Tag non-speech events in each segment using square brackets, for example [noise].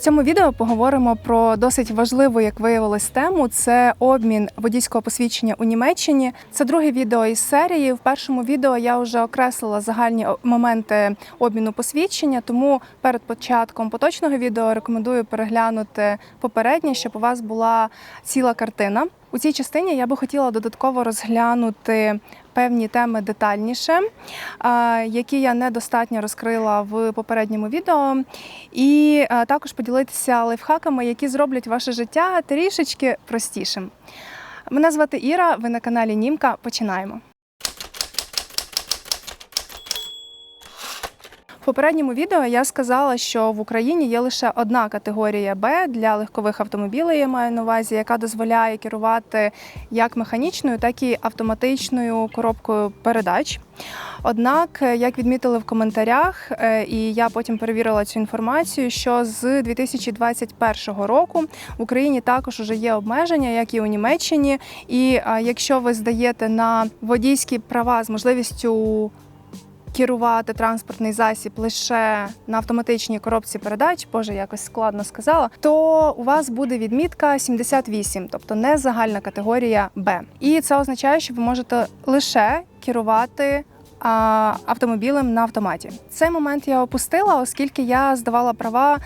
цьому відео поговоримо про досить важливу, як виявилось, тему. Це обмін водійського посвідчення у Німеччині. Це друге відео із серії. В першому відео я вже окреслила загальні моменти обміну посвідчення, тому перед початком поточного відео рекомендую переглянути попереднє, щоб у вас була ціла картина. У цій частині я би хотіла додатково розглянути певні теми детальніше, які я недостатньо розкрила в попередньому відео, і також поділитися лайфхаками, які зроблять ваше життя трішечки простішим. Мене звати Іра, ви на каналі Німка. Починаємо. В попередньому відео я сказала, що в Україні є лише одна категорія Б для легкових автомобілів, я маю на увазі, яка дозволяє керувати як механічною, так і автоматичною коробкою передач. Однак, як відмітили в коментарях, е, і я потім перевірила цю інформацію, що з 2021 року в Україні також уже є обмеження, як і у Німеччині. І якщо ви здаєте на водійські права з можливістю керувати транспортний засіб лише на автоматичній коробці передач, боже, якось складно сказала, то у вас буде відмітка 78, тобто не загальна категорія Б. І це означає, що ви можете лише керувати. Автомобілем на автоматі цей момент я опустила, оскільки я здавала права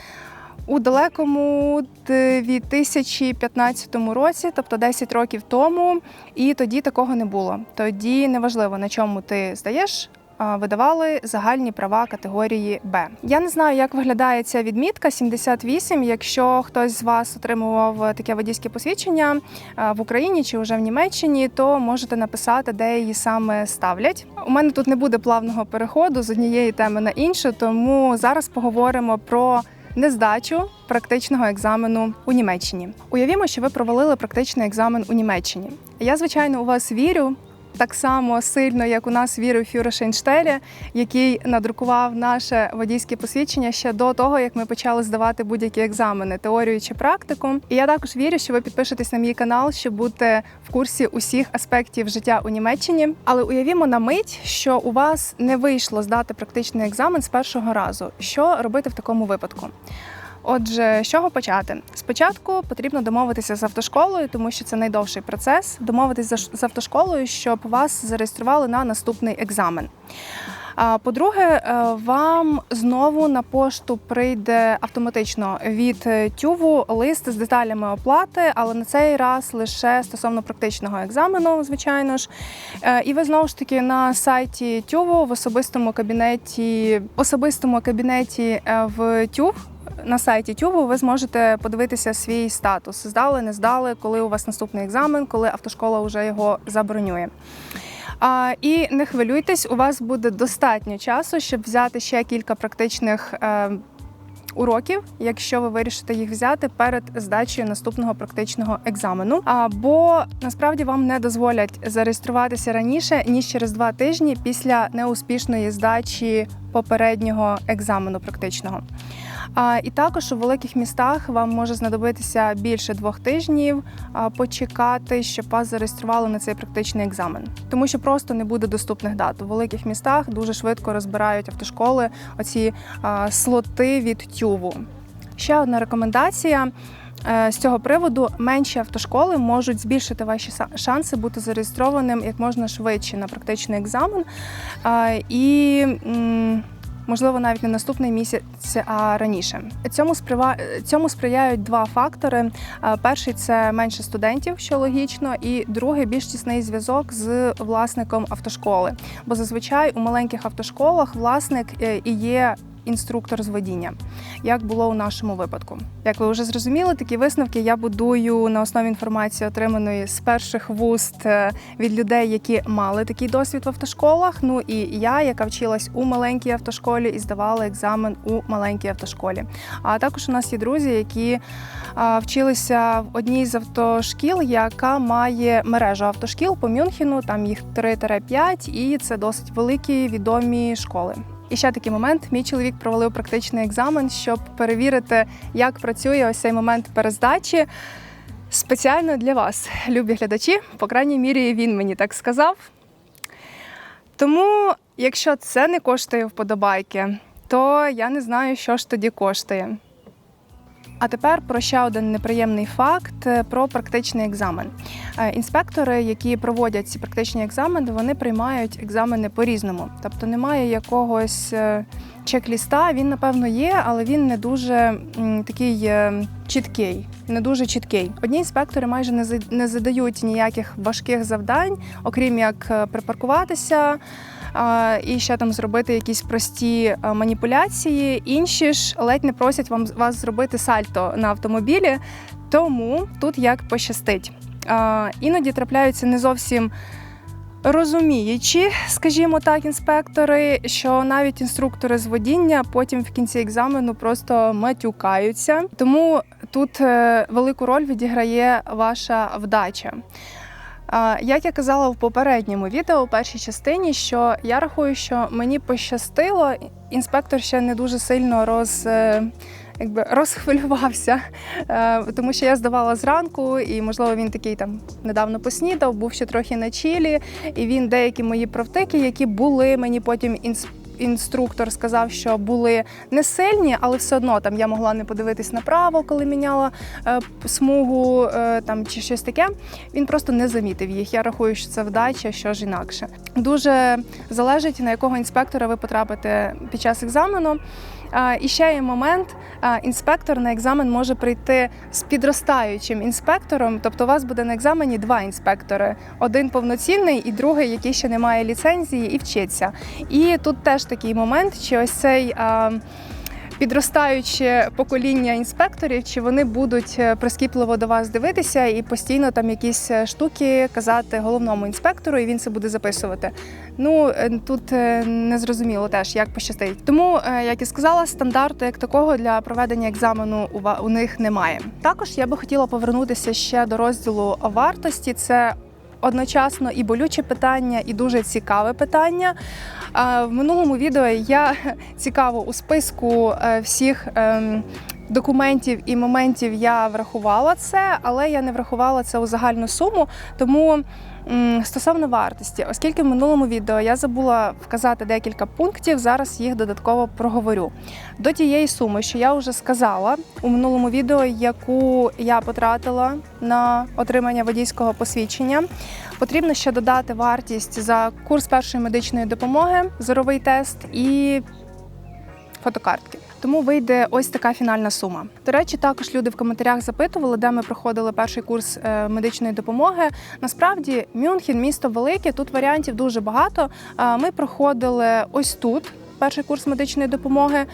у далекому 2015 році, тобто 10 років тому, і тоді такого не було. Тоді неважливо на чому ти здаєш видавали загальні права категорії Б. Я не знаю, як виглядає ця відмітка 78. Якщо хтось з вас отримував таке водійське посвідчення в Україні чи вже в Німеччині, то можете написати, де її саме ставлять. У мене тут не буде плавного переходу з однієї теми на іншу, тому зараз поговоримо про. Нездачу практичного екзамену у Німеччині. Уявімо, що ви провалили практичний екзамен у Німеччині. Я, звичайно, у вас вірю, так само сильно, як у нас вірив Фюре Шейнштелі, який надрукував наше водійське посвідчення ще до того, як ми почали здавати будь-які екзамени, теорію чи практику. І я також вірю, що ви підпишетесь на мій канал, щоб бути в курсі усіх аспектів життя у Німеччині. Але уявімо на мить, що у вас не вийшло здати практичний екзамен з першого разу. Що робити в такому випадку? Отже, з чого почати? Спочатку потрібно домовитися з автошколою, тому що це найдовший процес. Домовитися з автошколою, щоб вас зареєстрували на наступний екзамен. А по-друге, е, вам знову на пошту прийде автоматично від е, тюву лист з деталями оплати, але на цей раз лише стосовно практичного екзамену, звичайно ж. Е, І ви знову ж таки на сайті тюву в особистому кабінеті, особистому кабінеті в тюв. На сайті Тюбу ви зможете подивитися свій статус: здали, не здали, коли у вас наступний екзамен, коли автошкола вже його забронює. А, і не хвилюйтесь, у вас буде достатньо часу, щоб взяти ще кілька практичних. Е, Уроків, якщо ви вирішите їх взяти перед здачею наступного практичного екзамену, або насправді вам не дозволять зареєструватися раніше ніж через два тижні після неуспішної здачі попереднього екзамену практичного. І також у великих містах вам може знадобитися більше двох тижнів почекати, щоб вас зареєстрували на цей практичний екзамен, тому що просто не буде доступних дат. У великих містах дуже швидко розбирають автошколи оці слоти від тюву. Ще одна рекомендація. Е, З цього приводу менші автошколи можуть збільшити ваші шанси бути зареєстрованим як можна швидше на практичний екзамен. І можливо навіть не наступний місяць, а раніше. Цьому сприва... цьому сприяють два фактори. Е, Перший це менше студентів, що логічно, і другий більш тісний зв'язок з власником автошколи. Бо зазвичай у маленьких автошколах власник е, і є. Інструктор з водіння, як було у нашому випадку. Як ви вже зрозуміли, такі висновки я будую на основі інформації, отриманої з перших вуст е, від людей, які мали такий досвід в автошколах. Ну і я, яка вчилась у маленькій автошколі і здавала екзамен у маленькій автошколі. А також у нас є друзі, які вчилися в одній з автошкіл, яка має мережу автошкіл по Мюнхену. Там їх 3-5, і це досить великі відомі школи. І ще такий момент: мій чоловік провалив практичний екзамен, щоб перевірити, як працює ось цей момент перездачі. Спеціально для вас, любі глядачі, по крайній мірі, він мені так сказав. Тому, якщо це не коштує вподобайки, то я не знаю, що ж тоді коштує. А тепер про ще один неприємний факт е, про практичний екзамен. Е, Інспектори, які проводять ці практичні екзамени, вони приймають екзамени по-різному. Тобто немає якогось е, чек-ліста. Він, напевно, є, але він не дуже такий чіткий. Не дуже чіткий. Одні інспектори майже не за- задають ніяких важких завдань, окрім як припаркуватися. І ще там зробити якісь прості е, маніпуляції. Інші ж ледь не просять вам вас зробити сальто на автомобілі, тому тут як пощастить. Іноді трапляються не зовсім розуміючі, скажімо так, інспектори, що навіть інструктори з водіння потім в кінці екзамену просто матюкаються. Тому тут е, велику роль відіграє ваша вдача. Як я казала в попередньому відео, у першій частині, що я рахую, що мені пощастило, інспектор ще не дуже сильно роз. е, Якби розхвилювався, е, тому що я здавала зранку, і можливо він такий там недавно поснідав, був ще трохи на чілі, і він деякі мої правтики, які були мені потім інс- інструктор сказав, що були не сильні, але все одно там я могла не подивитись направо, коли міняла е, смугу е, там чи щось таке. Він просто не замітив їх. Я рахую, що це вдача, що ж інакше. Дуже залежить на якого інспектора ви потрапите під час екзамену. І ще є момент: інспектор на екзамен може прийти з підростаючим інспектором. Тобто, у вас буде на екзамені два інспектори: один повноцінний і другий, який ще не має ліцензії і вчиться. І тут теж такий момент, чи ось цей. Підростаюче покоління інспекторів, чи вони будуть е, прискіпливо до вас дивитися і постійно там якісь е, штуки казати головному інспектору, і він це буде записувати. Ну е, тут не зрозуміло теж, як пощастить. Тому, як і сказала, стандарту як такого для проведення екзамену у них немає. Також я би хотіла повернутися ще до розділу вартості. Це одночасно і болюче питання, і дуже цікаве питання. В минулому відео я [laughs] цікаво у списку е, всіх. ем, Документів і моментів я врахувала це, але я не врахувала це у загальну суму. Тому стосовно вартості, оскільки в минулому відео я забула вказати декілька пунктів, зараз їх додатково проговорю. До тієї суми, що я вже сказала у минулому відео, яку я потратила на отримання водійського посвідчення, потрібно ще додати вартість за курс першої медичної допомоги, зоровий тест і фотокартки. Тому вийде ось така фінальна сума. До речі, також люди в коментарях запитували, де ми проходили перший курс е, медичної допомоги. Насправді, Мюнхен місто велике, тут варіантів дуже багато. Е, Ми проходили ось тут. Перший курс медичної допомоги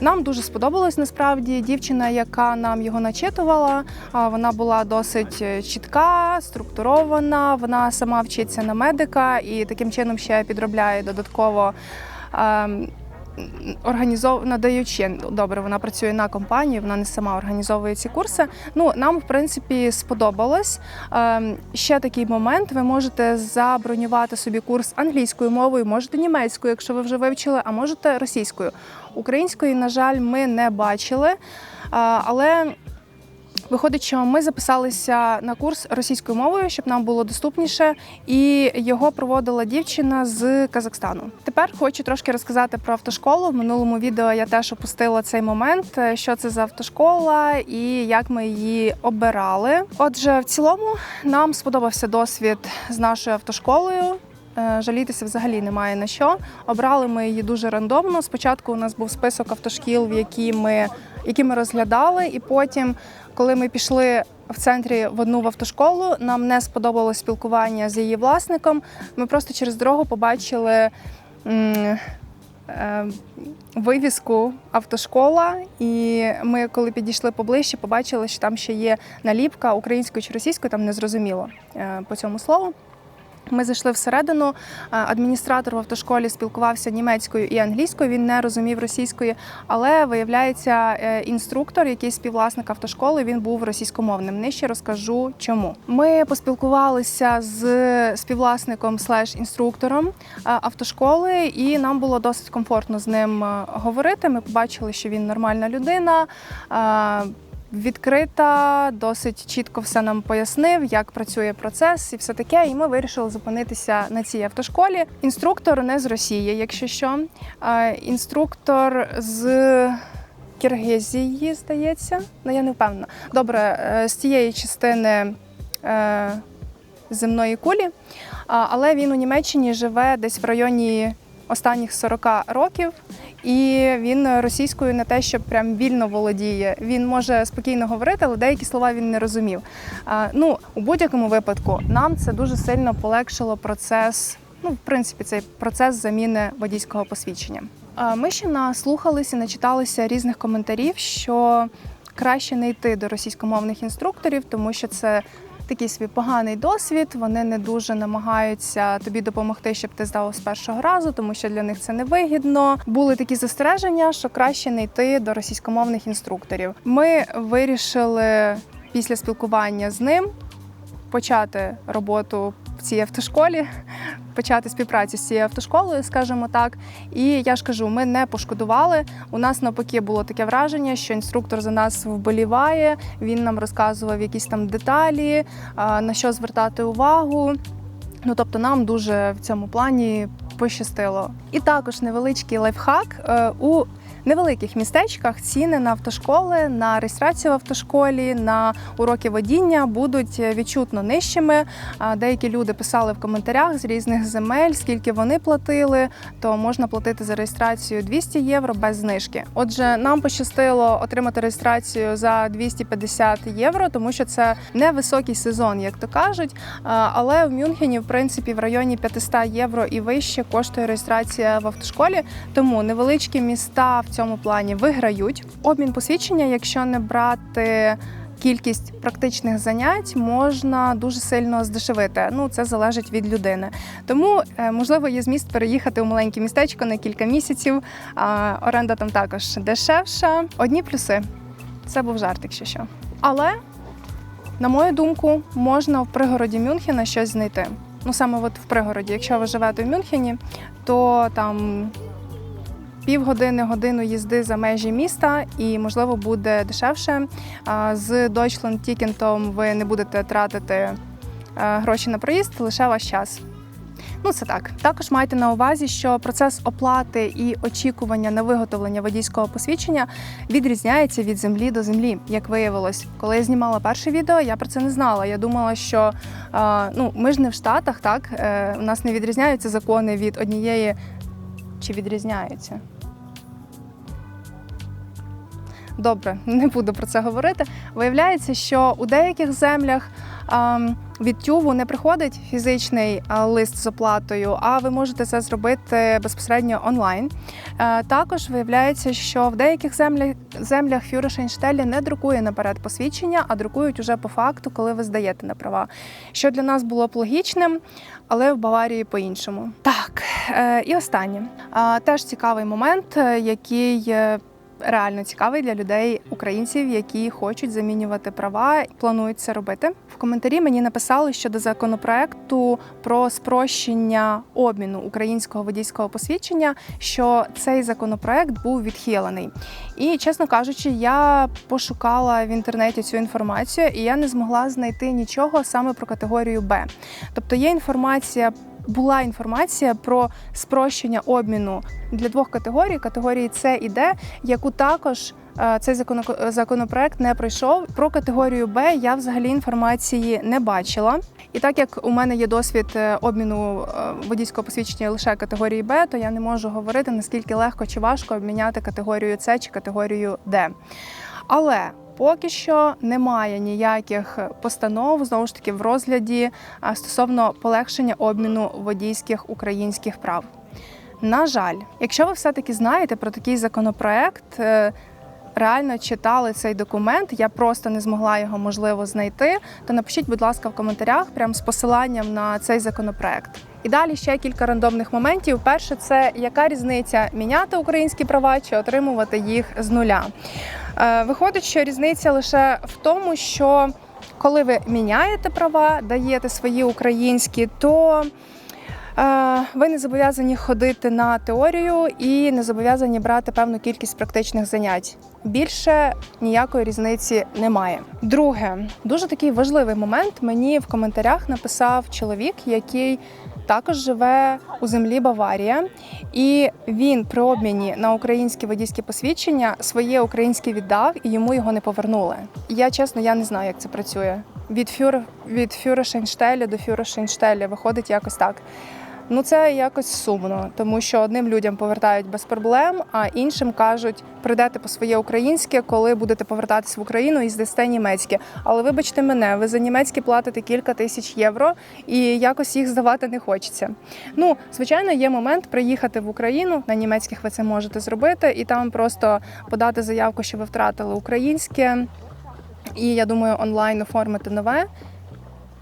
нам дуже сподобалось насправді. Дівчина, яка нам його начитувала, вона була досить е, чітка, структурована. Вона сама вчиться на медика і таким чином ще підробляє додатково. Організов... надаючи добре, вона працює на компанії, вона не сама організовує ці курси. Ну нам в принципі сподобалось. Ем, ще такий момент: ви можете забронювати собі курс англійською мовою, можете німецькою, якщо ви вже вивчили, а можете російською. Української, на жаль, ми не бачили, Е, але Виходить, що ми записалися на курс російською мовою, щоб нам було доступніше, і його проводила дівчина з Казахстану. Тепер хочу трошки розказати про автошколу. В минулому відео я теж опустила цей момент, е, що це за автошкола і як ми її обирали. Отже, в цілому нам сподобався досвід з нашою автошколою. Е, Жалітися взагалі немає на що. Обрали ми її дуже рандомно. Спочатку у нас був список автошкіл, в які ми, які ми розглядали, і потім, коли ми пішли в центрі в одну в автошколу, нам не сподобалось спілкування з її власником. Ми просто через дорогу побачили. е, Вивіску автошкола, і ми, коли підійшли поближче, побачили, що там ще є наліпка українською чи російською, там не зрозуміло е, по цьому слову. Ми зайшли всередину. е, Адміністратор в автошколі спілкувався німецькою і англійською. Він не розумів російської, але виявляється, е, інструктор, який співвласник автошколи, він був російськомовним. Нижче розкажу, чому. Ми поспілкувалися з співвласником слеш інструктором е, автошколи, і нам було досить комфортно з ним говорити. Ми побачили, що він нормальна людина. Відкрита, досить чітко все нам пояснив, як працює процес і все таке. І ми вирішили зупинитися на цій автошколі. Інструктор не з Росії, якщо що. Інструктор з Киргизії, здається. Ну я не впевнена. Добре, е, з тієї частини е, земної кулі, але він у Німеччині живе десь в районі останніх 40 років. І він російською не те, що прям вільно володіє. Він може спокійно говорити, але деякі слова він не розумів. Ну, у будь-якому випадку нам це дуже сильно полегшило процес. Ну, в принципі, цей процес заміни водійського посвідчення. Ми ще наслухалися, начиталися різних коментарів, що краще не йти до російськомовних інструкторів, тому що це такий свій поганий досвід. Вони не дуже намагаються тобі допомогти, щоб ти здав з першого разу, тому що для них це невигідно. Були такі застереження, що краще не йти до російськомовних інструкторів. Ми вирішили після спілкування з ним почати роботу в цій автошколі, почати співпрацю з цією автошколою, скажімо так. І я ж кажу, ми не пошкодували. У нас навпаки було таке враження, що інструктор за нас вболіває. Він нам розказував якісь там деталі, на що звертати увагу. Ну тобто, нам дуже в цьому плані пощастило. І також невеличкий лайфхак Е, у невеликих містечках ціни на автошколи, на реєстрацію в автошколі, на уроки водіння будуть відчутно нижчими. Деякі люди писали в коментарях з різних земель, скільки вони платили, то можна платити за реєстрацію 200 євро без знижки. Отже, нам пощастило отримати реєстрацію за 250 євро, тому що це не високий сезон, як то кажуть. Але в Мюнхені, в принципі, в районі 500 євро і вище коштує реєстрація в автошколі. Тому невеличкі міста в цьому плані виграють. Обмін посвідчення, якщо не брати. Кількість практичних занять можна дуже сильно здешевити. Ну це залежить від людини. Тому е, можливо є зміст переїхати у маленьке містечко на кілька місяців. Оренда там також дешевша. Одні плюси. Це був жарт, якщо що. Але на мою думку, можна в пригороді Мюнхена щось знайти. Ну саме от в пригороді. Якщо ви живете в Мюнхені, то там півгодини, годину їзди за межі міста, і можливо буде дешевше. З Deutschland Ticket ви не будете тратити е, гроші на проїзд, лише ваш час. Ну, це так. Також майте на увазі, що процес оплати і очікування на виготовлення водійського посвідчення відрізняється від землі до землі, як виявилось. Коли я знімала перше відео, я про це не знала. Я думала, що ну, ми ж не в Штатах, так? Е, у нас не відрізняються закони від однієї чи відрізняються. Добре, не буду про це говорити. Виявляється, що у деяких землях ем, від тюву не приходить фізичний лист з оплатою, а ви можете це зробити безпосередньо онлайн. Е, Також виявляється, що в деяких землях землях Фюришенштелі не друкує наперед посвідчення, а друкують уже по факту, коли ви здаєте на права. Що для нас було б логічним, але в Баварії по-іншому. Так, е, і останнє. Теж цікавий момент, е, який. Реально цікавий для людей, українців, які хочуть замінювати права, планують це робити. В коментарі мені написали щодо законопроекту про спрощення обміну українського водійського посвідчення, що цей законопроект був відхилений. І чесно кажучи, я пошукала в інтернеті цю інформацію, і я не змогла знайти нічого саме про категорію Б. Тобто є інформація була інформація про спрощення обміну для двох категорій категорії С і Д, яку також е, цей законопроект не пройшов. Про категорію Б я взагалі інформації не бачила. І так як у мене є досвід е, обміну е, водійського посвідчення лише категорії Б, то я не можу говорити наскільки легко чи важко обміняти категорію С чи категорію Д. Але поки що немає ніяких постанов знову ж таки в розгляді стосовно полегшення обміну водійських українських прав. На жаль, якщо ви все-таки знаєте про такий законопроект, е, реально читали цей документ, я просто не змогла його можливо знайти, то напишіть, будь ласка, в коментарях прямо з посиланням на цей законопроект. І далі ще кілька рандомних моментів. Перше, це яка різниця міняти українські права чи отримувати їх з нуля. Е, Виходить, що різниця лише в тому, що коли ви міняєте права, даєте свої українські, то е, ви не зобов'язані ходити на теорію і не зобов'язані брати певну кількість практичних занять. Більше ніякої різниці немає. Друге, дуже такий важливий момент. Мені в коментарях написав чоловік, який також живе у землі Баварія, і він при обміні на українські водійські посвідчення своє українське віддав і йому його не повернули. Я чесно, я не знаю, як це працює. Від фюр від Фюрершенштеля до Фюрершенштеля виходить якось так. Ну це якось сумно, тому що одним людям повертають без проблем, а іншим кажуть, прийдете по своє українське, коли будете повертатись в Україну і здасте німецьке. Але вибачте мене, ви за німецьке платите кілька тисяч євро, і якось їх здавати не хочеться. Ну, звичайно, є момент приїхати в Україну. На німецьких ви це можете зробити, і там просто подати заявку, що ви втратили українське. І я думаю, онлайн оформити нове.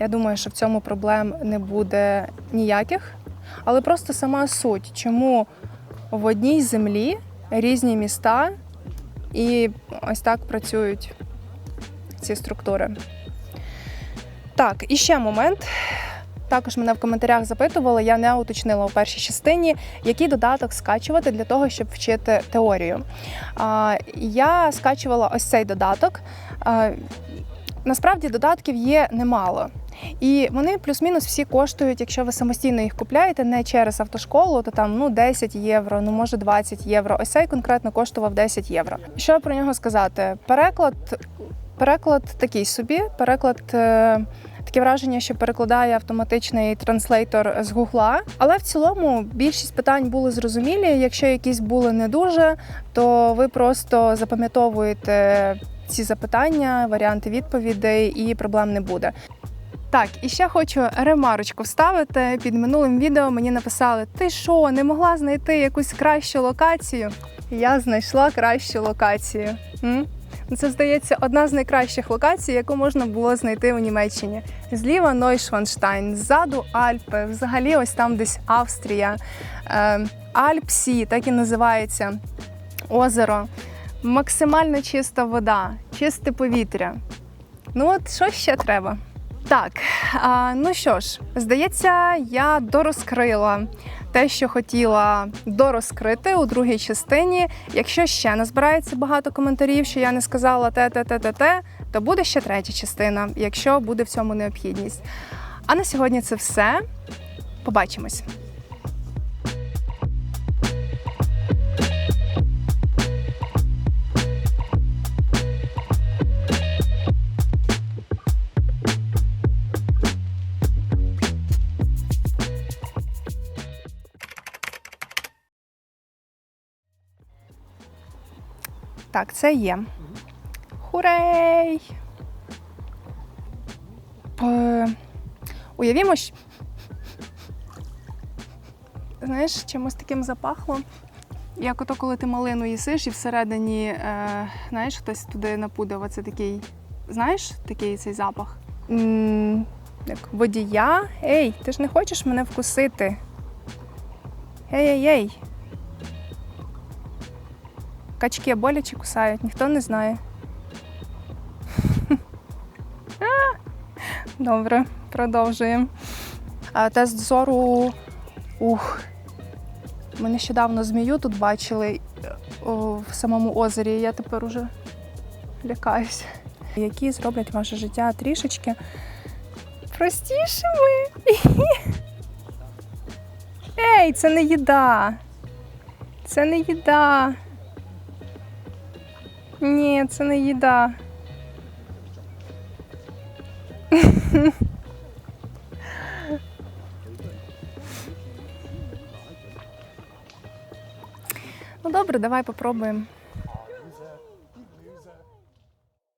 Я думаю, що в цьому проблем не буде ніяких. Але просто сама суть, чому в одній землі різні міста і ось так працюють ці структури. Так, і ще момент. Також мене в коментарях запитували, я не уточнила у першій частині, який додаток скачувати для того, щоб вчити теорію. Я скачувала ось цей додаток. Насправді додатків є немало. І вони плюс-мінус всі коштують, якщо ви самостійно їх купляєте, не через автошколу, то там ну 10 євро, ну може 20 євро. Ось цей конкретно коштував 10 євро. Що про нього сказати? Переклад, переклад такий собі, переклад. е, Таке враження, що перекладає автоматичний транслейтор з Гугла. Але в цілому більшість питань були зрозумілі. Якщо якісь були не дуже, то ви просто запам'ятовуєте ці запитання, варіанти відповідей, і проблем не буде. Так, і ще хочу ремарочку вставити. Під минулим відео мені написали: Ти що, не могла знайти якусь кращу локацію? Я знайшла кращу локацію. М? Це здається одна з найкращих локацій, яку можна було знайти у Німеччині. Зліва Нойшванштайн, ззаду Альпи, взагалі ось там десь Австрія, е, Альпсі, так і називається озеро. Максимально чиста вода, чисте повітря. Ну от що ще треба? Так, а, ну що ж, здається, я дорозкрила те, що хотіла дорозкрити у другій частині. Якщо ще не збирається багато коментарів, що я не сказала те, те, те, те, те, то буде ще третя частина, якщо буде в цьому необхідність. А на сьогодні це все. Побачимось. Так, це є. Хурей! П... Уявімо, що... Знаєш, чимось таким запахло. Як ото, коли ти малину їсиш і всередині, е, знаєш, хтось туди напудив оце такий, знаєш, такий цей запах? м як водія. Ей, ти ж не хочеш мене вкусити? Ей-ей-ей. Качки боляче кусають, ніхто не знає. [laughs] Добре, продовжуємо. Тест зору. Ух. Ми нещодавно змію тут бачили е, в самому озері. Я тепер уже лякаюся. Які зроблять ваше життя трішечки простішими. [laughs] Ей, це не їда. Це не їда. Ні, це не їда. ну добре, давай попробуємо.